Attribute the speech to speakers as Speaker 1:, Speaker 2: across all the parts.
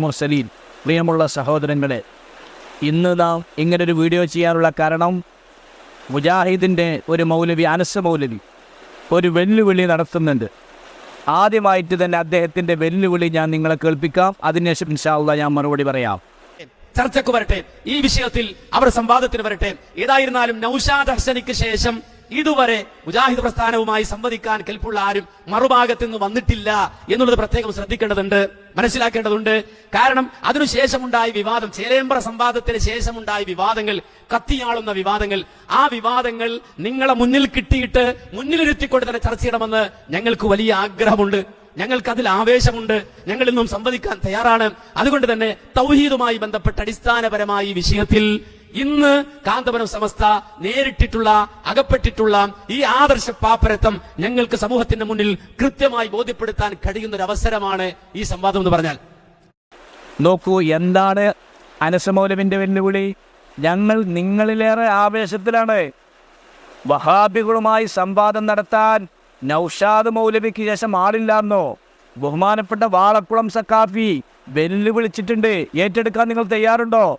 Speaker 1: മുർസലീൻ. പ്രിയമുള്ള സഹോദരങ്ങളെ ഇന്ന് നാം ഇങ്ങനൊരു വീഡിയോ ചെയ്യാനുള്ള കാരണം മുജാഹിദിന്റെ ഒരു മൗലവി അനസ് മൗലവി ഒരു വെല്ലുവിളി നടത്തുന്നുണ്ട്. ആദ്യമായിട്ട് തന്നെ അദ്ദേഹത്തിന്റെ വെല്ലുവിളി ഞാൻ നിങ്ങളെ കേൾപ്പിക്കാം. അതിനുശേഷം ഇൻഷാല്ല ഞാൻ മറുപടി പറയാം.
Speaker 2: ചർച്ചക്ക് വരട്ടെ. ഈ വിഷയത്തിൽ അവർ സംവാദത്തിന് വരട്ടെ. ഏതായിരുന്നാലും നൌഷാദ് ഹസനിക്ക് ശേഷം ഇതുവരെ മുജാഹിദ് പ്രസ്ഥാനവുമായി സംവദിക്കാൻ കെൽപ്പുള്ള ആരും മറുഭാഗത്ത് നിന്ന് വന്നിട്ടില്ല എന്നുള്ളത് പ്രത്യേകം ശ്രദ്ധിക്കേണ്ടതുണ്ട് മനസ്സിലാക്കേണ്ടതുണ്ട്. കാരണം അതിനുശേഷമുണ്ടായ വിവാദം ചേലേമ്പ്ര സംവാദത്തിന് ശേഷമുണ്ടായ വിവാദങ്ങൾ കത്തിയാളുന്ന വിവാദങ്ങൾ ആ വിവാദങ്ങൾ നിങ്ങളെ മുന്നിൽ കിട്ടിയിട്ട് മുന്നിലിരുത്തിക്കൊണ്ട് തന്നെ ചർച്ച ചെയ്യണമെന്ന് ഞങ്ങൾക്ക് വലിയ ആഗ്രഹമുണ്ട്. ഞങ്ങൾക്ക് അതിൽ ആവേശമുണ്ട്. ഞങ്ങൾ ഇന്നും സംവദിക്കാൻ തയ്യാറാണ്. അതുകൊണ്ട് തന്നെ തൗഹീദുമായി ബന്ധപ്പെട്ട അടിസ്ഥാനപരമായ വിഷയത്തിൽ ഇന്ന് കാന്തപുരം സമസ്ത നേരിട്ടിട്ടുള്ള അകപ്പെട്ടിട്ടുള്ള ഈ ആദർശ പാപ്പരത്വം ഞങ്ങൾക്ക് സമൂഹത്തിന്റെ മുന്നിൽ കൃത്യമായി ബോധ്യപ്പെടുത്താൻ കഴിയുന്ന ഒരു അവസരമാണ് ഈ സംവാദം എന്ന് പറഞ്ഞാൽ.
Speaker 1: നോക്കൂ എന്താണ് അനസമൗലവിന്റെ വെല്ലുവിളി? ഞങ്ങൾ നിങ്ങളിലേറെ ആവേശത്തിലാണ്. വഹാബികളുമായി സംവാദം നടത്താൻ നൌഷാദ് മൗലവിക്ക് ശേഷം ആളില്ലാന്നോ ബഹുമാനപ്പെട്ട വാളക്കുളം സക്കാഫി വെല്ലുവിളിച്ചിട്ടുണ്ട്. ഏറ്റെടുക്കാൻ നിങ്ങൾ തയ്യാറുണ്ടോ?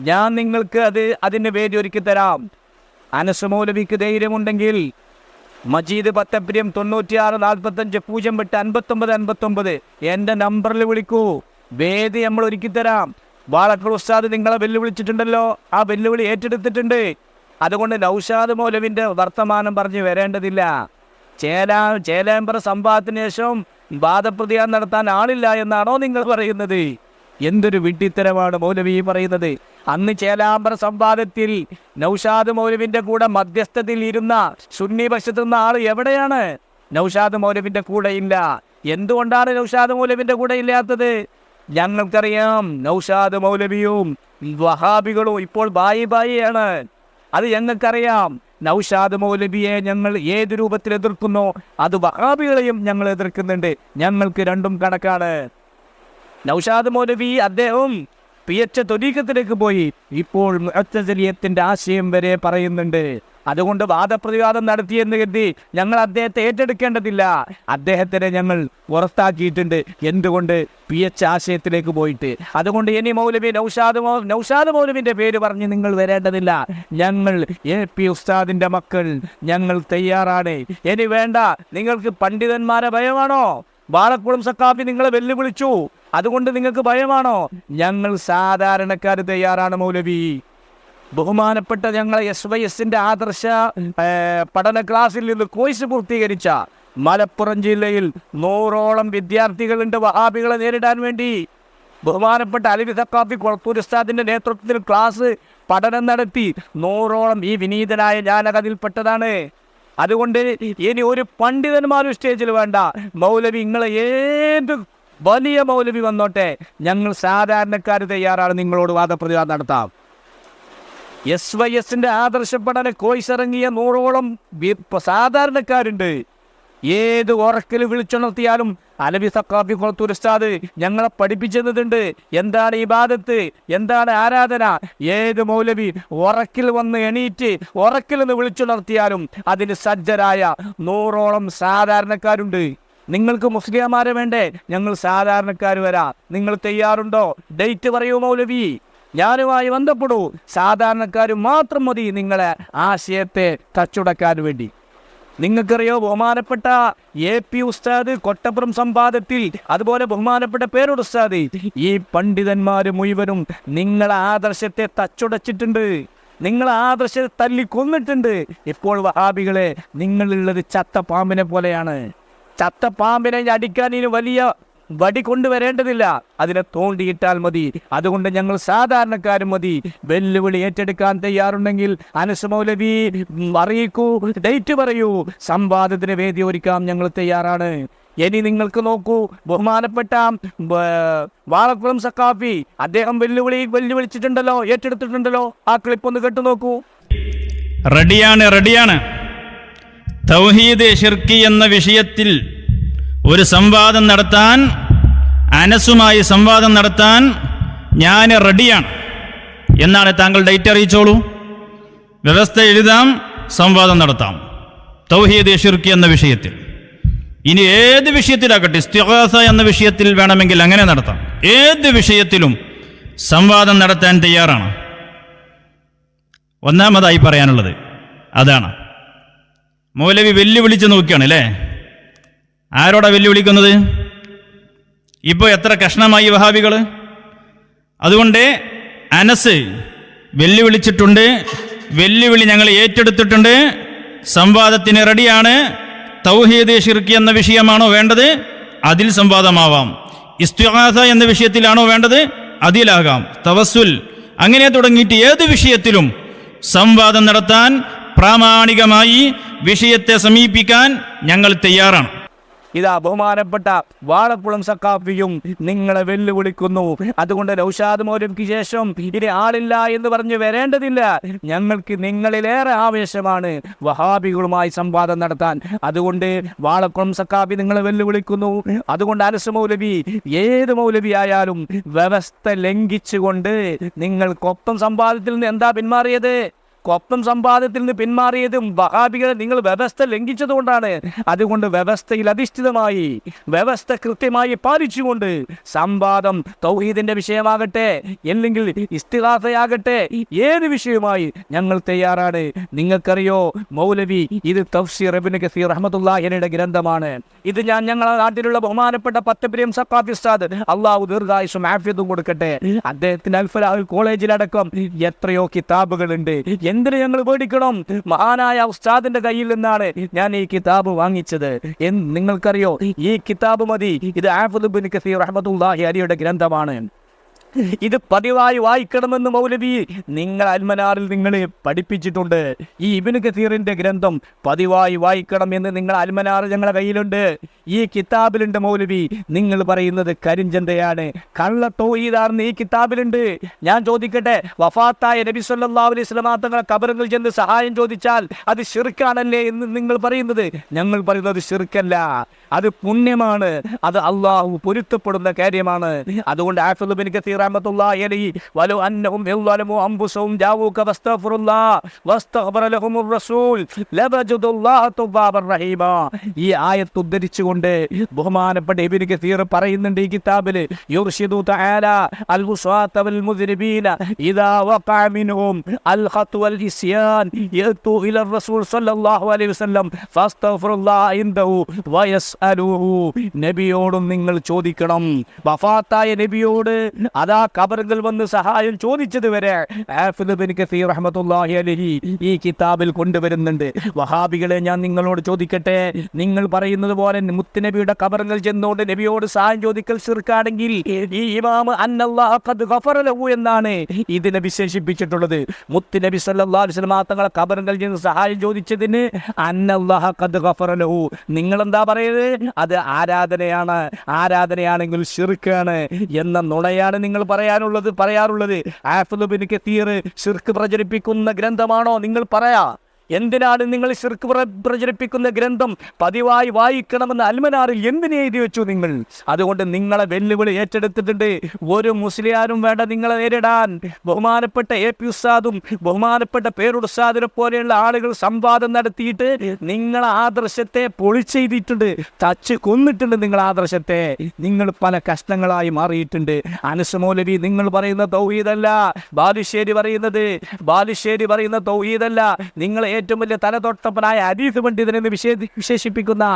Speaker 1: ഞാൻ നിങ്ങൾക്ക് അത് അതിന്റെ പേര് ഒരുക്കി തരാം. അനസമൂലമിക്ക് ധൈര്യമുണ്ടെങ്കിൽ മജീദ് പത്തപ്രിയം തൊണ്ണൂറ്റിയാറ് നാൽപ്പത്തഞ്ച് പൂജ്യം എട്ട് അൻപത്തൊമ്പത് അൻപത്തൊമ്പത് എന്റെ നമ്പറിൽ വിളിക്കൂ. വേദി നമ്മൾ ഒരുക്കി തരാം. വാളക്കൾ ഉസ്താദ് നിങ്ങളെ വെല്ലുവിളിച്ചിട്ടുണ്ടല്ലോ. ആ വെല്ലുവിളി ഏറ്റെടുത്തിട്ടുണ്ട്. അതുകൊണ്ട് നൗഷാദ് മൗലവിന്റെ വർത്തമാനം പറഞ്ഞ് വരേണ്ടതില്ല. ചേലാ ചേലേമ്പറ സംഭവത്തിന് ശേഷം വാദപ്രതിയാൻ നടത്താൻ ആളില്ല എന്നാണോ നിങ്ങൾ പറയുന്നത്? എന്തൊരു വിട്ടിത്തരമാണ് മൗലവി പറയുന്നത്. അന്ന് ചേലാമ്പറ സംവാദത്തിൽ നൗഷാദ് മൗലവിന്റെ കൂടെ മധ്യസ്ഥത്തിൽ ഇരുന്ന സുന്നി പക്ഷത്ത് ആൾ എവിടെയാണ്? നൗഷാദ് മൗലവിന്റെ കൂടെ ഇല്ല. എന്തുകൊണ്ടാണ് നൗഷാദ് മൗലവിന്റെ കൂടെ ഇല്ലാത്തത്? ഞങ്ങൾക്കറിയാം നൗഷാദ് മൗലവിയും വഹാബികളും ഇപ്പോൾ ബായി ബായിയാണ്. അത് ഞങ്ങൾക്കറിയാം. നൗഷാദ് മൗലവിയെ ഞങ്ങൾ ഏത് രൂപത്തിൽ എതിർക്കുന്നോ? അത് വഹാബികളെയും ഞങ്ങൾ എതിർക്കുന്നുണ്ട്. ഞങ്ങൾക്ക് രണ്ടും കണക്കാണ്. നൗഷാദ് മൗലവി അദ്ദേഹം പി എച്ച് തൊരീക്കത്തിലേക്ക് പോയി. ഇപ്പോൾ മുഅത്തസലിയത്തിന്റെ ആശയം വരെ പറയുന്നുണ്ട്. അതുകൊണ്ട് വാദപ്രതിവാദം നടത്തിയെന്ന് കരുതി ഞങ്ങൾ അദ്ദേഹത്തെ ഏറ്റെടുക്കേണ്ടതില്ല. അദ്ദേഹത്തിനെ ഞങ്ങൾ പുറത്താക്കിയിട്ടുണ്ട്. എന്തുകൊണ്ട്? പി എച്ച് ആശയത്തിലേക്ക് പോയിട്ട്. അതുകൊണ്ട് ഇനി മൗലവി നൗഷാദ് നൗഷാദ് മൗലവിന്റെ പേര് പറഞ്ഞ് നിങ്ങൾ വരേണ്ടതില്ല. ഞങ്ങൾ എ പി ഉസ്താദിന്റെ മക്കൾ. ഞങ്ങൾ തയ്യാറാണ്. ഇനി വേണ്ട. നിങ്ങൾക്ക് പണ്ഡിതന്മാരെ ഭയമാണോ? വാളക്കുളം സക്കാഫി നിങ്ങളെ വെല്ലുവിളിച്ചു. അതുകൊണ്ട് നിങ്ങൾക്ക് ഭയമാണോ? ഞങ്ങൾ സാധാരണക്കാർ തയ്യാറാണ് മൗലവി. ബഹുമാനപ്പെട്ട ഞങ്ങളെ എസ് വൈ എസിന്റെ ആദർശ പഠന ക്ലാസ്സിൽ നിന്ന് കോഴ്സ് പൂർത്തീകരിച്ച മലപ്പുറം ജില്ലയിൽ നൂറോളം വിദ്യാർത്ഥികളുണ്ട് വഹാബികളെ നേരിടാൻ വേണ്ടി. ബഹുമാനപ്പെട്ട അലി സക്കാഫി കൊളത്തൂർ ഉസ്താദിന്റെ നേതൃത്വത്തിൽ ക്ലാസ് പഠനം നടത്തി നൂറോളം ഈ വിനീതനായ ഞാനകതിൽപ്പെട്ടതാണ് അതുകൊണ്ട് ഇനി ഒരു പണ്ഡിതന്മാരും സ്റ്റേജിൽ വേണ്ട. മൗലവി നിങ്ങളെ ഏത് വലിയ മൗലവി വന്നോട്ടെ. ഞങ്ങൾ സാധാരണക്കാർ തയ്യാറാണ്. നിങ്ങളോട് വാദപ്രതിവാദം നടത്താം. എസ് വൈ എസിന്റെ ആദർശ പഠന കോഴ്സ് ഇറങ്ങിയ നൂറോളം സാധാരണക്കാരുണ്ട്. ഏത് ഉറക്കിൽ വിളിച്ചുണർത്തിയാലും അലവി സക്കാഫി കൊളത്തൂർ ഉസ്താദ് ഞങ്ങളെ പഠിപ്പിച്ചതുണ്ട് എന്താണ് ഇബാദത്ത്? എന്താണ് ആരാധന? ഏത് മൗലവി ഉറക്കിൽ വന്ന് എണീറ്റ് ഉറക്കിൽ നിന്ന് വിളിച്ചുണർത്തിയാലും അതിന് സജ്ജരായ നൂറോളം സാധാരണക്കാരുണ്ട്. നിങ്ങൾക്ക് മുസ്ലിംമാരെ വേണ്ടേ? ഞങ്ങൾ സാധാരണക്കാർ വരാം. നിങ്ങൾ തയ്യാറുണ്ടോ? ഡേറ്റ് പറയൂ മൗലവി. ഞാനുമായി ബന്ധപ്പെടൂ. സാധാരണക്കാർ മാത്രം മതി നിങ്ങളെ ആശയത്തെ തച്ചുടക്കാൻ വേണ്ടി. നിങ്ങൾക്കറിയോ ബഹുമാനപ്പെട്ട എ പി ഉസ്താദ് കൊട്ടപ്പുറം സംവാദത്തിൽ അതുപോലെ ബഹുമാനപ്പെട്ട പേരോട് ഉസ്താദ് ഈ പണ്ഡിതന്മാർ മുഴുവനും നിങ്ങളെ ആദർശത്തെ തച്ചുടച്ചിട്ടുണ്ട്. നിങ്ങൾ ആദർശത്തെ തല്ലി കൊന്നിട്ടുണ്ട് ഇപ്പോൾ വഹാബികളെ നിങ്ങളുള്ളത് ചത്ത പാമ്പിനെ പോലെയാണ്. ചത്ത പാമ്പിനെ അടിക്കാൻ ഇനി വലിയ വടി കൊണ്ടുവരേണ്ടതില്ല. അതിനെ തോണ്ടിയിട്ടാൽ മതി. അതുകൊണ്ട് ഞങ്ങൾ സാധാരണക്കാരും മതി. വെല്ലുവിളി ഏറ്റെടുക്കാൻ തയ്യാറുണ്ടെങ്കിൽ അനുസമൗലവി മൗലവി അറിയിക്കൂ. ഡേറ്റ് പറയൂ. സംവാദത്തിന് വേദി ഒരുക്കാം ഞങ്ങൾ തയ്യാറാണ്. ഇനി നിങ്ങൾക്ക് നോക്കൂ. ബഹുമാനപ്പെട്ട വാളക്കുളം സക്കാഫി അദ്ദേഹം വെല്ലുവിളി വെല്ലുവിളിച്ചിട്ടുണ്ടല്ലോ ഏറ്റെടുത്തിട്ടുണ്ടല്ലോ. ആ ക്ലിപ്പ് ഒന്ന് കേട്ടു നോക്കൂ.
Speaker 3: റെഡിയാണ് റെഡിയാണ്. തൗഹീദ് ഷിർക്കി എന്ന വിഷയത്തിൽ ഒരു സംവാദം നടത്താൻ അനസുമായി സംവാദം നടത്താൻ ഞാൻ റെഡിയാണ്. എന്നാണ് താങ്കൾ ഡേറ്റ് അറിയിച്ചോളൂ. വ്യവസ്ഥ എഴുതാം സംവാദം നടത്താം. തൗഹീദ് ഷിർക്കി എന്ന വിഷയത്തിൽ. ഇനി ഏത് വിഷയത്തിലാകട്ടെ ഇസ്തിഹാസ എന്ന വിഷയത്തിൽ വേണമെങ്കിൽ അങ്ങനെ നടത്താം. ഏത് വിഷയത്തിലും സംവാദം നടത്താൻ തയ്യാറാണ്. ഒന്നാമതായി പറയാനുള്ളത് അതാണ്. മൗലവി വെല്ലുവിളിച്ച് നോക്കുകയാണ് അല്ലേ? ആരോടാ വെല്ലുവിളിക്കുന്നത്? ഇപ്പോൾ എത്ര കഷ്ണമായി വഹാബികൾ അതുകൊണ്ട് അനസ് വെല്ലുവിളിച്ചിട്ടുണ്ട് വെല്ലുവിളി ഞങ്ങൾ ഏറ്റെടുത്തിട്ടുണ്ട്. സംവാദത്തിന് റെഡിയാണ്. തൗഹീദ് ഷിർക്ക് എന്ന വിഷയമാണോ വേണ്ടത്? അതിൽ സംവാദമാവാം. ഇസ്തുഹാസ എന്ന വിഷയത്തിലാണോ വേണ്ടത്? അതിലാകാം. തവസുൽ അങ്ങനെ തുടങ്ങിയിട്ട് ഏത് വിഷയത്തിലും സംവാദം നടത്താൻ പ്രാമാണികമായി വിഷയത്തെ സമീപിക്കാൻ ഞങ്ങൾ തയ്യാറാണ്.
Speaker 1: ഇതാ ബഹുമാനപ്പെട്ട വാളക്കുളം സക്കാഫിയും നിങ്ങളെ വെല്ലുവിളിക്കുന്നു. അതുകൊണ്ട് നൌഷാദ് മൗലവിക്ക് ശേഷം ഇനി ആളില്ല എന്ന് പറഞ്ഞു വരേണ്ടതില്ല. ഞങ്ങൾക്ക് നിങ്ങളിലേറെ ആവേശമാണ് വഹാബികളുമായി സംവാദം നടത്താൻ. അതുകൊണ്ട് വാളക്കുളം സക്കാഫി നിങ്ങളെ വെല്ലുവിളിക്കുന്നു. അതുകൊണ്ട് അനസ് മൗലവി ഏത് മൗലവി ആയാലും വ്യവസ്ഥ ലംഘിച്ചുകൊണ്ട് നിങ്ങൾക്കൊപ്പം സംവാദത്തിൽ നിന്ന് എന്താ പിന്മാറിയത്? കൊപ്പം സമ്പാദ്യത്തിൽ നിന്ന് പിന്മാറിയതും വഹാബികളെ നിങ്ങൾ വ്യവസ്ഥ ലംഘിച്ചതുകൊണ്ടാണ്. അതുകൊണ്ട് വ്യവസ്ഥയിൽ അധിഷ്ഠിതമായി വ്യവസ്ഥ കൃത്യമായി പാലിച്ചുകൊണ്ട് സംവാദം തൗഹീദിന്റെ വിഷയമാകട്ടെ അല്ലെങ്കിൽ ഇസ്തിഹാസയാകട്ടെ ഏത് വിഷയവുമായി ഞങ്ങൾ തയ്യാറാണ്. നിങ്ങൾക്കറിയോ മൗലവി ഇത് തഫ്സീർ റബിന് കസീർ റഹ്മത്തുള്ളാഹിയുടെ ഗ്രന്ഥമാണ്. ഇത് ഞാൻ ഞങ്ങളുടെ നാട്ടിലുള്ള ബഹുമാനപ്പെട്ട പത്തപ്രിയം സക്കാഫി ഉസ്താദ് അള്ളാഹു ദീർഘായുസും ആഫ്യതും കൊടുക്കട്ടെ. അദ്ദേഹത്തിന് അൽഫലാഹുൽ കോളേജിലടക്കം എത്രയോ കിതാബുകളുണ്ട്. എന്തിന് ഞങ്ങൾ പേടിക്കണം? മഹാനായ ഉസ്താദിന്റെ കയ്യിൽ നിന്നാണ് ഞാൻ ഈ കിതാബ് വാങ്ങിച്ചത്. എന്ന് നിങ്ങൾക്കറിയോ? ഈ കിതാബ് മതി. ഇത് ആഫുദ് ബിൻ കസീർ റഹ്മത്തുള്ളാഹി അലിയുടെ ഗ്രന്ഥമാണ്. ഇത് പതിവായി വായിക്കണമെന്ന് മൗലവി നിങ്ങൾ അൽമനാറിൽ നിങ്ങളെ പഠിപ്പിച്ചിട്ടുണ്ട്. ഈ ഇബിന് കസീറിന്റെ ഗ്രന്ഥം പതിവായി വായിക്കണം എന്ന് നിങ്ങൾ അൽമനാർ ഞങ്ങളുടെ കയ്യിലുണ്ട്. ഈ കിതാബിലുണ്ട് മൗലവി. നിങ്ങൾ പറയുന്നത് കരിഞ്ചന്തയാണ്. കള്ള ഈതാർന്ന് ഈ കിതാബിലുണ്ട്. ഞാൻ ചോദിക്കട്ടെ വഫാത്തായ നബി സല്ലാ അലൈഹി വസല്ലമ തങ്ങളെ കബറുകൾ ചെന്ന് സഹായം ചോദിച്ചാൽ അത് ഷിർക്കാണല്ലേ എന്ന് നിങ്ങൾ പറയുന്നത്? ഞങ്ങൾ പറയുന്നത് ഷിർക്കല്ല അത് പുണ്യമാണ്. അത് അള്ളാഹു പൊരുത്തപ്പെടുന്ന കാര്യമാണ്. അതുകൊണ്ട് ആഫിദ് ബിൻ കസീർ അലൈഹി. റസൂൽ. ഉദ്ധരിച്ചുകൊണ്ട് ബഹുമാനപ്പെട്ട ഇബ്നു കസീർ പറയുന്നുണ്ട് ഈ കിതാബിൽ തആല അൽ വൽ മുദ്രിബീന ഇദാ വഖഅ മിൻഹും അൽ ഖത്വ വൽ ഇല റസൂൽ അലൈഹി വസല്ലം. ഇൻദഹു നബിയോടും നിങ്ങൾ ചോദിക്കണം. വഫാത്തായ നബിയോട് അതാ കബറുകൾ വന്ന് സഹായം ചോദിച്ചത് വരെ ഈ കിതാബിൽ കൊണ്ടുവരുന്നുണ്ട്. വഹാബികളെ ഞാൻ നിങ്ങളോട് ചോദിക്കട്ടെ? നിങ്ങൾ പറയുന്നത് പോലെ മുത്തുനബിയുടെ കബറുകൾ ചെന്നോണ്ട് നബിയോട് സഹായം ചോദിക്കൽ ശിർക്കാണെങ്കിൽ ഈ ഇമാം അന്നല്ലാഹു എന്നാണ് ഇതിനെ വിശേഷിപ്പിച്ചിട്ടുള്ളത്. മുത്തുനബി വസല്ലം തങ്ങളെ കബറുകൾ ചെന്ന് സഹായം ചോദിച്ചതിന് അന്നല്ലാഹ ഖദ് ഗഫറ ലഹു. നിങ്ങൾ എന്താ പറയുന്നത് അത് ആരാധനയാണ്. ആരാധനയാണെങ്കിൽ ഷിർക്കാണ് എന്ന നുണയാണ് നിങ്ങൾ പറയാനുള്ളത് പറയാറുള്ളത്. കെത്തീർ കത്തീർ ഷിർക്ക് പ്രചരിപ്പിക്കുന്ന ഗ്രന്ഥമാണോ നിങ്ങൾ പറയാ? എന്തിനാണ് നിങ്ങൾ ശിർക്ക് പ്ര പ്രചരിപ്പിക്കുന്ന ഗ്രന്ഥം പതിവായി വായിക്കണമെന്ന് അൽമനാറിൽ എന്തിനു എഴുതി വെച്ചു നിങ്ങൾ? അതുകൊണ്ട് നിങ്ങളെ വെല്ലുവിളി ഏറ്റെടുത്തിട്ടുണ്ട്. ഒരു മുസ്ലിയാരും വേണ്ട നിങ്ങളെ നേരിടാൻ. ബഹുമാനപ്പെട്ട എ. പി. ഉസ്താദും ബഹുമാനപ്പെട്ട പേരുസാദിനെ പോലെയുള്ള ആളുകൾ സംവാദം നടത്തിയിട്ട് നിങ്ങൾ ആദർശത്തെ പൊളിച്ചെയ്തിട്ടുണ്ട് തച്ച് കൊന്നിട്ടുണ്ട് നിങ്ങൾ ആദർശത്തെ. നിങ്ങൾ പല കഷ്ണങ്ങളായി മാറിയിട്ടുണ്ട്. അനുസമോലവി നിങ്ങൾ പറയുന്ന തൗഹീദല്ല. ബാലുശ്ശേരി പറയുന്നത് ബാലുശ്ശേരി പറയുന്ന തൗഹീദല്ല. നിങ്ങൾ ഏറ്റവും വലിയ തലതൊട്ടപ്പനായ അരീസ് പണ്ഡിതനെന്ന് വിശേ വിശേഷിപ്പിക്കുന്ന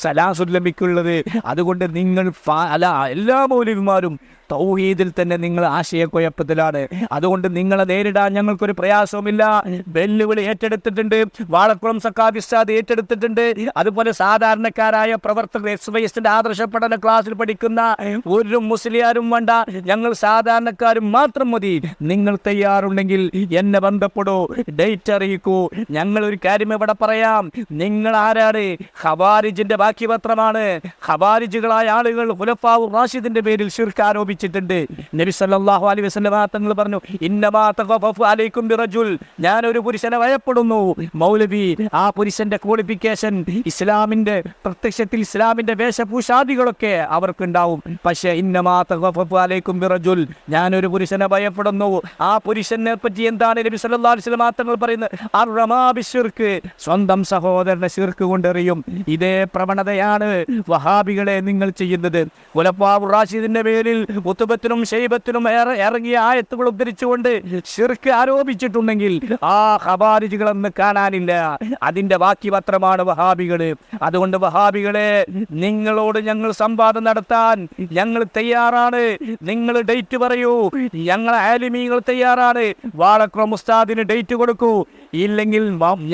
Speaker 1: സലാസുല്ലമിക്കുള്ളത്. അതുകൊണ്ട് നിങ്ങൾ അല്ല എല്ലാ മൗലവിമാരും തൗഹീദിൽ തന്നെ നിങ്ങൾ ആശയക്കുഴപ്പത്തിലാണ്. അതുകൊണ്ട് നിങ്ങളെ നേരിടാൻ ഞങ്ങൾക്കൊരു പ്രയാസവുമില്ല. വെല്ലുവിളി ഏറ്റെടുത്തിട്ടുണ്ട്. വാളക്കുളം സക്കാബിസ്താദ് ഏറ്റെടുത്തിട്ടുണ്ട്. അതുപോലെ സാധാരണക്കാരായ പ്രവർത്തകർ എസ് വൈ എസിന്റെ ആദർശ പഠന ക്ലാസ്സിൽ പഠിക്കുന്ന ഒരു മുസ്ലിയാരും വേണ്ട. ഞങ്ങൾ സാധാരണക്കാരും മാത്രം മതി. നിങ്ങൾ തയ്യാറുണ്ടെങ്കിൽ എന്നെ ബന്ധപ്പെടൂ ഡേറ്റ് അറിയിക്കൂ. ഞങ്ങൾ ഒരു കാര്യം ഇവിടെ പറയാം. നിങ്ങൾ ആരാണ്? ഹവാരിജിന്റെ ബാക്കി പത്രമാണ് ഹവാരിജുകളായ ആളുകൾ ഹുലഫാവു റാഷിദിന്റെ പേരിൽ ഷിർക്ക് പഠിപ്പിച്ചിട്ടുണ്ട് നബി സല്ലാഹു അലൈഹി വസ്ലിന്റെ തങ്ങൾ പറഞ്ഞു ഇന്നമാ തഖഫഫു അലൈക്കും ബിറജുൽ. ഞാൻ ഒരു പുരുഷനെ ഭയപ്പെടുന്നു. മൗലവി ആ പുരുഷന്റെ ക്വാളിഫിക്കേഷൻ ഇസ്ലാമിന്റെ പ്രത്യക്ഷത്തിൽ ഇസ്ലാമിന്റെ വേഷഭൂഷാദികളൊക്കെ അവർക്കുണ്ടാവും. പക്ഷേ ഇന്നമാ തഖഫഫു അലൈക്കും ബിറജുൽ. ഞാനൊരു പുരുഷനെ ഭയപ്പെടുന്നു. ആ പുരുഷനെ പറ്റി എന്താണ് നബി സല്ലല്ലാഹു അലൈഹി തങ്ങൾ പറയുന്നത്? സ്വന്തം സഹോദരനെ ശിർക്ക് കൊണ്ടെറിയും. ഇതേ പ്രവണതയാണ് വഹാബികളെ നിങ്ങൾ ചെയ്യുന്നത്. പേരിൽ മുത്തുബത്തിനും ശൈബത്തിലും ഇറങ്ങിയ ആയത്തുകൾ ഉദ്ധരിച്ചുകൊണ്ട് ഷിർക്ക് ആരോപിച്ചിട്ടുണ്ടെങ്കിൽ ആ ഹബാരിജികളെന്ന് കാണാനില്ല. അതിന്റെ ബാക്കി പത്രമാണ് വഹാബികൾ. അതുകൊണ്ട് വഹാബികളെ നിങ്ങളോട് ഞങ്ങൾ സംവാദം നടത്താൻ ഞങ്ങൾ തയ്യാറാണ്. നിങ്ങൾ ഡേറ്റ് പറയൂ. ഞങ്ങൾ ആലിമീങ്ങൾ തയ്യാറാണ്. വാളക്രം ഉസ്താദിന് ഡേറ്റ് കൊടുക്കൂ. ഇല്ലെങ്കിൽ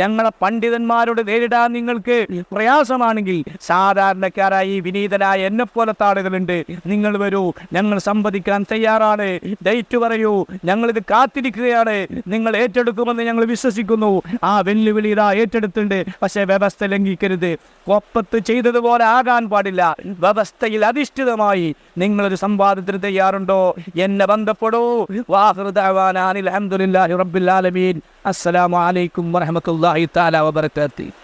Speaker 1: ഞങ്ങളെ പണ്ഡിതന്മാരോട് നേരിടാൻ നിങ്ങൾക്ക് പ്രയാസമാണെങ്കിൽ സാധാരണക്കാരായി വിനീതനായ എന്നെ പോലത്തെ ആളുകളുണ്ട്. നിങ്ങൾ വരൂ. ഞങ്ങൾ സംവദിക്കാൻ തയ്യാറാണ്. ഡേറ്റ് പറയൂ. ഇത് കാത്തിരിക്കുകയാണ്. നിങ്ങൾ ഏറ്റെടുക്കുമെന്ന് ഞങ്ങൾ വിശ്വസിക്കുന്നു. ആ വെല്ലുവിളി ഇതാ ഏറ്റെടുത്തിട്ടുണ്ട്. പക്ഷേ വ്യവസ്ഥ ലംഘിക്കരുത്. കൊപ്പത്ത് ചെയ്തതുപോലെ ആകാൻ പാടില്ല. വ്യവസ്ഥയിൽ അധിഷ്ഠിതമായി നിങ്ങളൊരു സംവാദത്തിന് തയ്യാറുണ്ടോ? എന്നെ ബന്ധപ്പെടൂ. വാഹൃദാനിൽ അലഹമുല്ലാഹി റബ്ബിൽ ആലമീൻ. വബറകാതുഹു.